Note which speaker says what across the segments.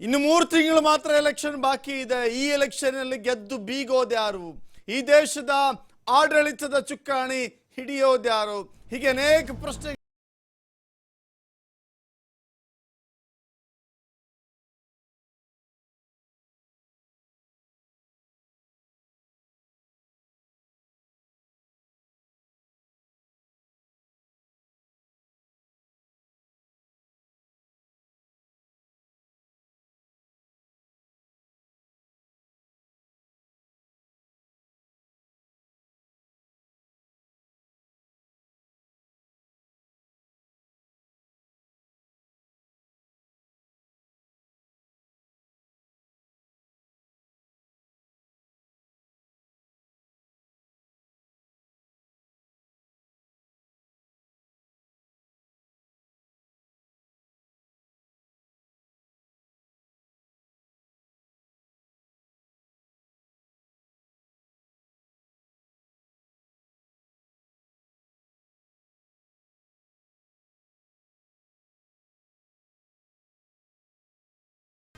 Speaker 1: ಇನ್ನು ಮೂರು ತಿಂಗಳು ಮಾತ್ರ ಎಲೆಕ್ಷನ್ ಬಾಕಿ ಇದೆ. ಈ ಎಲೆಕ್ಷನ್ ಅಲ್ಲಿ ಗೆದ್ದು ಬೀಗೋದ್ಯಾರು ಈ ದೇಶದ ಆಡಳಿತದ ಚುಕ್ಕಾಣಿ ಹಿಡಿಯೋದ್ಯಾರು ಹೀಗೆ ಅನೇಕ ಪ್ರಶ್ನೆ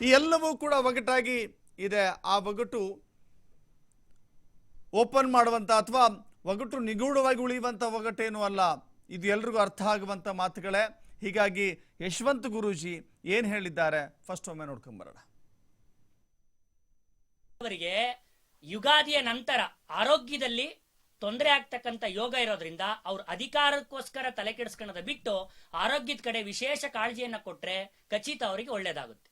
Speaker 1: ಈ ಎಲ್ಲವೂ ಕೂಡ ಒಗಟಾಗಿ ಇದೆ. ಆ ಒಗಟು ಓಪನ್ ಮಾಡುವಂಥ ಅಥವಾ ಒಗಟು ನಿಗೂಢವಾಗಿ ಉಳಿಯುವಂಥ ಒಗಟೇನೂ ಅಲ್ಲ. ಇದು ಎಲ್ರಿಗೂ ಅರ್ಥ ಆಗುವಂಥ ಮಾತುಗಳೇ. ಹೀಗಾಗಿ ಯಶವಂತ ಗುರೂಜಿ ಏನ್ ಹೇಳಿದ್ದಾರೆ? ಫಸ್ಟ್ ಒಮ್ಮೆ ನೋಡ್ಕೊಂಬರೋಣ.
Speaker 2: ಅವರಿಗೆ ಯುಗಾದಿಯ ನಂತರ ಆರೋಗ್ಯದಲ್ಲಿ ತೊಂದರೆ ಆಗ್ತಕ್ಕಂಥ ಯೋಗ ಇರೋದ್ರಿಂದ ಅವ್ರ ಅಧಿಕಾರಕ್ಕೋಸ್ಕರ ತಲೆ ಕೆಡಿಸ್ಕೊಳ್ಳೋದ ಬಿಟ್ಟು ಆರೋಗ್ಯದ ಕಡೆ ವಿಶೇಷ ಕಾಳಜಿಯನ್ನ ಕೊಟ್ರೆ ಖಚಿತ ಅವರಿಗೆ ಒಳ್ಳೇದಾಗುತ್ತೆ.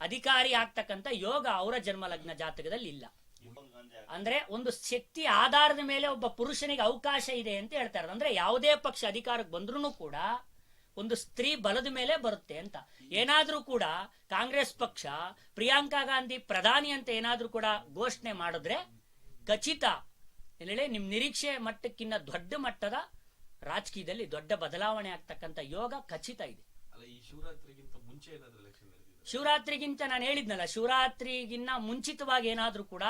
Speaker 2: ಅಧಿಕಾರಿ ಆಗ್ತಕ್ಕಂಥ ಯೋಗ ಅವರ ಜನ್ಮ ಲಗ್ನ ಜಾತಕದಲ್ಲಿ ಇಲ್ಲ. ಅಂದ್ರೆ ಒಂದು ಶಕ್ತಿ ಆಧಾರದ ಮೇಲೆ ಒಬ್ಬ ಪುರುಷನಿಗೆ ಅವಕಾಶ ಇದೆ ಅಂತ ಹೇಳ್ತಾರೆ ಅಂದ್ರೆ ಯಾವುದೇ ಪಕ್ಷ ಅಧಿಕಾರಕ್ಕೆ ಬಂದ್ರು ಕೂಡ ಒಂದು ಸ್ತ್ರೀ ಬಲದ ಮೇಲೆ ಬರುತ್ತೆ ಅಂತ. ಏನಾದ್ರೂ ಕೂಡ ಕಾಂಗ್ರೆಸ್ ಪಕ್ಷ ಪ್ರಿಯಾಂಕಾ ಗಾಂಧಿ ಪ್ರಧಾನಿ ಅಂತ ಏನಾದ್ರೂ ಕೂಡ ಘೋಷಣೆ ಮಾಡಿದ್ರೆ ಖಚಿತ. ಏನ್ ಹೇಳಿ ನಿಮ್ ನಿರೀಕ್ಷೆ ಮಟ್ಟಕ್ಕಿಂತ ದೊಡ್ಡ ಮಟ್ಟದ ರಾಜಕೀಯದಲ್ಲಿ ದೊಡ್ಡ ಬದಲಾವಣೆ ಆಗ್ತಕ್ಕಂಥ ಯೋಗ ಖಚಿತ ಇದೆ.
Speaker 3: ಅಲ್ಲ ಈ ಶಿವರಾತ್ರಿಗಿಂತ ಮುಂಚೆ
Speaker 2: ಶಿವರಾತ್ರಿಗಿಂತ ನಾನು ಹೇಳಿದ್ನಲ್ಲ, ಶಿವರಾತ್ರಿಗಿನ್ನ ಮುಂಚಿತವಾಗಿ ಏನಾದ್ರೂ ಕೂಡ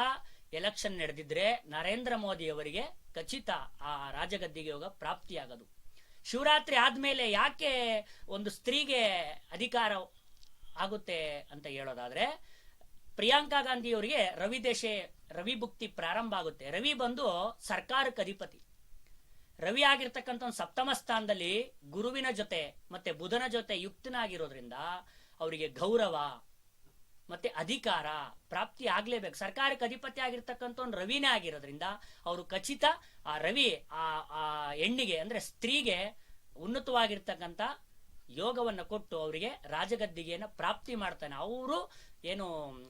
Speaker 2: ಎಲೆಕ್ಷನ್ ನಡೆದಿದ್ರೆ ನರೇಂದ್ರ ಮೋದಿ ಅವರಿಗೆ ಖಚಿತ ಆ ರಾಜಗದ್ದಿಗೆ ಯೋಗ ಪ್ರಾಪ್ತಿಯಾಗದು. ಶಿವರಾತ್ರಿ ಆದ್ಮೇಲೆ ಯಾಕೆ ಒಂದು ಸ್ತ್ರೀಗೆ ಅಧಿಕಾರ ಆಗುತ್ತೆ ಅಂತ ಹೇಳೋದಾದ್ರೆ, ಪ್ರಿಯಾಂಕಾ ಗಾಂಧಿ ಅವರಿಗೆ ರವಿ ದೇಶೆ, ರವಿ ಭುಕ್ತಿ ಪ್ರಾರಂಭ ಆಗುತ್ತೆ. ರವಿ ಬಂದು ಸರ್ಕಾರಕ್ಕೆ ಅಧಿಪತಿ. ರವಿ ಆಗಿರ್ತಕ್ಕಂಥ ಒಂದು ಸಪ್ತಮ ಸ್ಥಾನದಲ್ಲಿ ಗುರುವಿನ ಜೊತೆ ಮತ್ತೆ ಬುಧನ ಜೊತೆ ಯುಕ್ತನಾಗಿರೋದ್ರಿಂದ ಅವರಿಗೆ ಗೌರವ ಮತ್ತೆ ಅಧಿಕಾರ ಪ್ರಾಪ್ತಿ ಆಗ್ಲೇಬೇಕು. ಸರ್ಕಾರಕ್ಕೆ ಅಧಿಪತಿ ಆಗಿರ್ತಕ್ಕಂಥ ಒಂದು ರವಿನೇ ಆಗಿರೋದ್ರಿಂದ ಅವರು ಖಚಿತ ಆ ರವಿ ಆ ಆ ಹೆಣ್ಣಿಗೆ ಅಂದ್ರೆ ಸ್ತ್ರೀಗೆ ಉನ್ನತವಾಗಿರ್ತಕ್ಕಂಥ ಯೋಗವನ್ನು ಕೊಟ್ಟು ಅವರಿಗೆ ರಾಜಗದ್ದಿಗೆಯನ್ನು ಪ್ರಾಪ್ತಿ ಮಾಡ್ತಾನೆ. ಅವರು ಏನು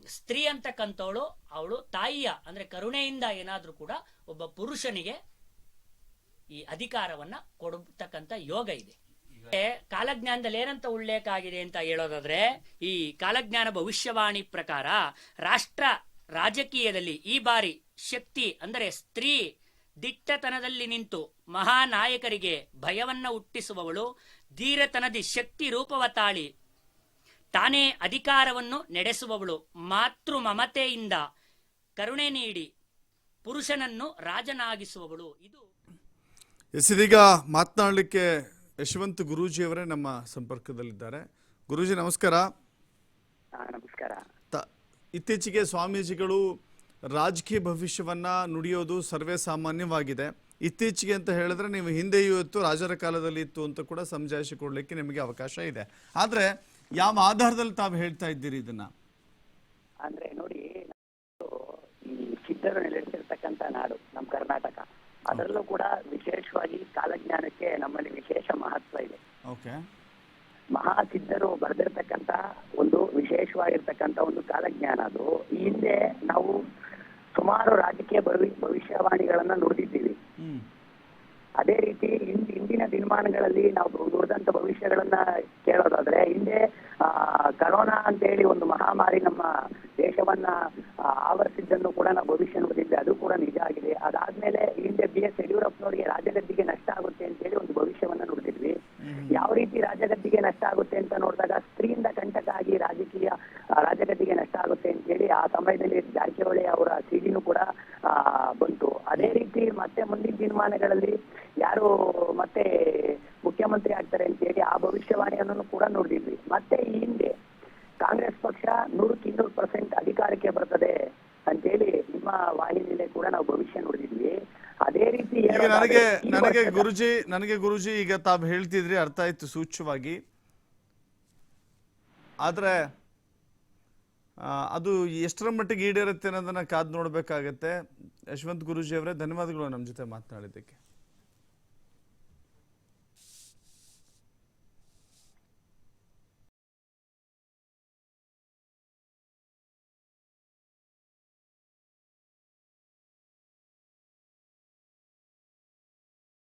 Speaker 2: ಸ್ತ್ರೀ ಅಂತಕ್ಕಂಥವಳು, ಅವಳು ತಾಯಿಯ ಅಂದ್ರೆ ಕರುಣೆಯಿಂದ ಏನಾದರೂ ಕೂಡ ಒಬ್ಬ ಪುರುಷನಿಗೆ ಈ ಅಧಿಕಾರವನ್ನ ಕೊಡತಕ್ಕಂಥ ಯೋಗ ಇದೆ. ಕಾಲಜ್ಞಾನದಲ್ಲಿ ಏನಂತ ಉಲ್ಲೇಖ ಆಗಿದೆ ಅಂತ ಹೇಳೋದಾದ್ರೆ, ಈ ಕಾಲಜ್ಞಾನ ಭವಿಷ್ಯವಾಣಿ ಪ್ರಕಾರ ರಾಷ್ಟ್ರ ರಾಜಕೀಯದಲ್ಲಿ ಈ ಬಾರಿ ಶಕ್ತಿ, ಅಂದರೆ ಸ್ತ್ರೀ ದಿಟ್ಟತನದಲ್ಲಿ ನಿಂತು ಮಹಾನಾಯಕರಿಗೆ ಭಯವನ್ನ ಹುಟ್ಟಿಸುವವಳು, ಧೀರತನದಿ ಶಕ್ತಿ ರೂಪವ ತಾಳಿ ತಾನೇ ಅಧಿಕಾರವನ್ನು ನಡೆಸುವವಳು, ಮಾತೃ ಮಮತೆಯಿಂದ ಕರುಣೆ ನೀಡಿ ಪುರುಷನನ್ನು ರಾಜನಾಗಿಸುವವಳು. ಇದು
Speaker 1: ಎಸ್, ಇದೀಗ ಮಾತನಾಡಲಿಕ್ಕೆ ಯಶವಂತ್ ಗುರೂಜಿ ಅವರೇ ನಮ್ಮ ಸಂಪರ್ಕದಲ್ಲಿದ್ದಾರೆ. ಗುರೂಜಿ ನಮಸ್ಕಾರ.
Speaker 4: ನಮಸ್ಕಾರ.
Speaker 1: ಇತ್ತೀಚೆಗೆ ಸ್ವಾಮೀಜಿಗಳು ರಾಜಕೀಯ ಭವಿಷ್ಯವನ್ನ ನುಡಿಯೋದು ಸರ್ವೇ ಸಾಮಾನ್ಯವಾಗಿದೆ. ಇತ್ತೀಚೆಗೆ ಅಂತ ಹೇಳಿದ್ರೆ ನೀವು ಹಿಂದೆಯೂ ಇತ್ತು ರಾಜರ ಕಾಲದಲ್ಲಿ ಇತ್ತು ಅಂತ ಕೂಡ ಸಮಜಾಯಿಸಿ ಕೊಡಲಿಕ್ಕೆ ನಿಮಗೆ ಅವಕಾಶ ಇದೆ. ಆದರೆ ಯಾವ ಆಧಾರದಲ್ಲಿ ತಾವು ಹೇಳ್ತಾ ಇದ್ದೀರಿ ಇದನ್ನ?
Speaker 4: ಅಂದ್ರೆ ನೋಡಿ ಈ ಸಿದ್ಧರು ನೆಲೆಸಿರ್ತಕ್ಕಂಥ ನಾಡು ನಮ್ಮ ಕರ್ನಾಟಕ. ಅದರಲ್ಲೂ ಕೂಡ ವಿಶೇಷವಾಗಿ ಕಾಲಜ್ಞಾನಕ್ಕೆ ನಮ್ಮಲ್ಲಿ ವಿಶೇಷ ಮಹತ್ವ ಇದೆ. ಮಹಾಸಿದ್ಧರು ಬರೆದಿರ್ತಕ್ಕಂತ ಒಂದು ವಿಶೇಷವಾಗಿರ್ತಕ್ಕಂತ ಒಂದು ಕಾಲಜ್ಞಾನ ಅದು. ಈ ಹಿಂದೆ ನಾವು ಸುಮಾರು ರಾಜಕೀಯ ಭವಿ ಭವಿಷ್ಯವಾಣಿಗಳನ್ನ ನುಡಿದಿದ್ದೀವಿ
Speaker 1: ಹ್ಮ್.
Speaker 4: ಅದೇ ರೀತಿ ಇಂದಿನ ಹಿಂದಿನ ದಿನಮಾನಗಳಲ್ಲಿ ನಾವು ನುಡಿದಂತ ಭವಿಷ್ಯಗಳನ್ನ ಕೇಳೋದಾದ್ರೆ ಹಿಂದೆ ಆ ಕರೋನಾ ಅಂತೇಳಿ ಒಂದು ಮಹಾಮಾರಿ ನಮ್ಮ ದೇಶವನ್ನ ಆ, ಆವರಿಸಿದ್ದನ್ನು ಕೂಡ ನಾವು ಭವಿಷ್ಯ ನೋಡಿದ್ವಿ ಅದು ಕೂಡ ನಿಜ ಆಗಿದೆ. ಅದಾದ್ಮೇಲೆ ಹಿಂದೆ ಬಿ ಎಸ್ ಯಡಿಯೂರಪ್ಪನವರಿಗೆ ರಾಜಗದ್ದಿಗೆ ನಷ್ಟ ಆಗುತ್ತೆ ಅಂತ ಹೇಳಿ ಒಂದು ಭವಿಷ್ಯವನ್ನ ನೋಡಿದ್ವಿ. ಯಾವ ರೀತಿ ರಾಜಗದ್ದಿಗೆ ನಷ್ಟ ಆಗುತ್ತೆ ಅಂತ ನೋಡಿದಾಗ ಸ್ತ್ರೀಯಿಂದ ಕಂಟಕ ಆಗಿ ರಾಜಕೀಯ ರಾಜಗದ್ದಿಗೆ ನಷ್ಟ ಆಗುತ್ತೆ ಅಂತ ಹೇಳಿ ಆ ಸಮಯದಲ್ಲಿ ಜಾರಕಿಹೊಳಿ ಅವರ ಸಿಡಿನೂ ಕೂಡ ಬಂತು. ಅದೇ ರೀತಿ ಮತ್ತೆ ಮುಂದಿನ ದಿನಮಾನಗಳಲ್ಲಿ ಯಾರು ಮತ್ತೆ ಮುಖ್ಯಮಂತ್ರಿ ಆಗ್ತಾರೆ ಅಂತ ಹೇಳಿ ಆ ಭವಿಷ್ಯವಾಣಿಯನ್ನು ಕೂಡ ನೋಡಿದ್ವಿ. ಮತ್ತೆ ಈ ಹಿಂದೆ ಕಾಂಗ್ರೆಸ್ ಪಕ್ಷ ನೂರಕ್ಕೆ ಇನ್ನೂರು ಪರ್ಸೆಂಟ್ ಅಧಿಕಾರಕ್ಕೆ ಬರ್ತದೆ. ಅಂತೇಳಿ ನಿಮ್ಮ ವಾಹಿನಿಯಲ್ಲೇ ಕೂಡ ನಾವು ಭವಿಷ್ಯ ನೋಡಿದ್ವಿ. ಅದೇ ರೀತಿ
Speaker 1: ಈಗ ನನಗೆ ನನಗೆ ಗುರುಜಿ ನನಗೆ ಗುರುಜಿ ಈಗ ತಾವು ಹೇಳ್ತಿದ್ರಿ ಅರ್ಥ ಆಯ್ತು ಸೂಚ್ಯವಾಗಿ ಆದ್ರೆ ಅದು ಎಷ್ಟರ ಮಟ್ಟಿಗೆ ಈಡೇರುತ್ತೆ ಅನ್ನೋದನ್ನ ಕಾದ್ ನೋಡ್ಬೇಕಾಗತ್ತೆ. ಯಶವಂತ್ ಗುರುಜಿ ಅವರೇ ಧನ್ಯವಾದಗಳು ನಮ್ಮ ಜೊತೆ ಮಾತನಾಡಿದ್ದಕ್ಕೆ.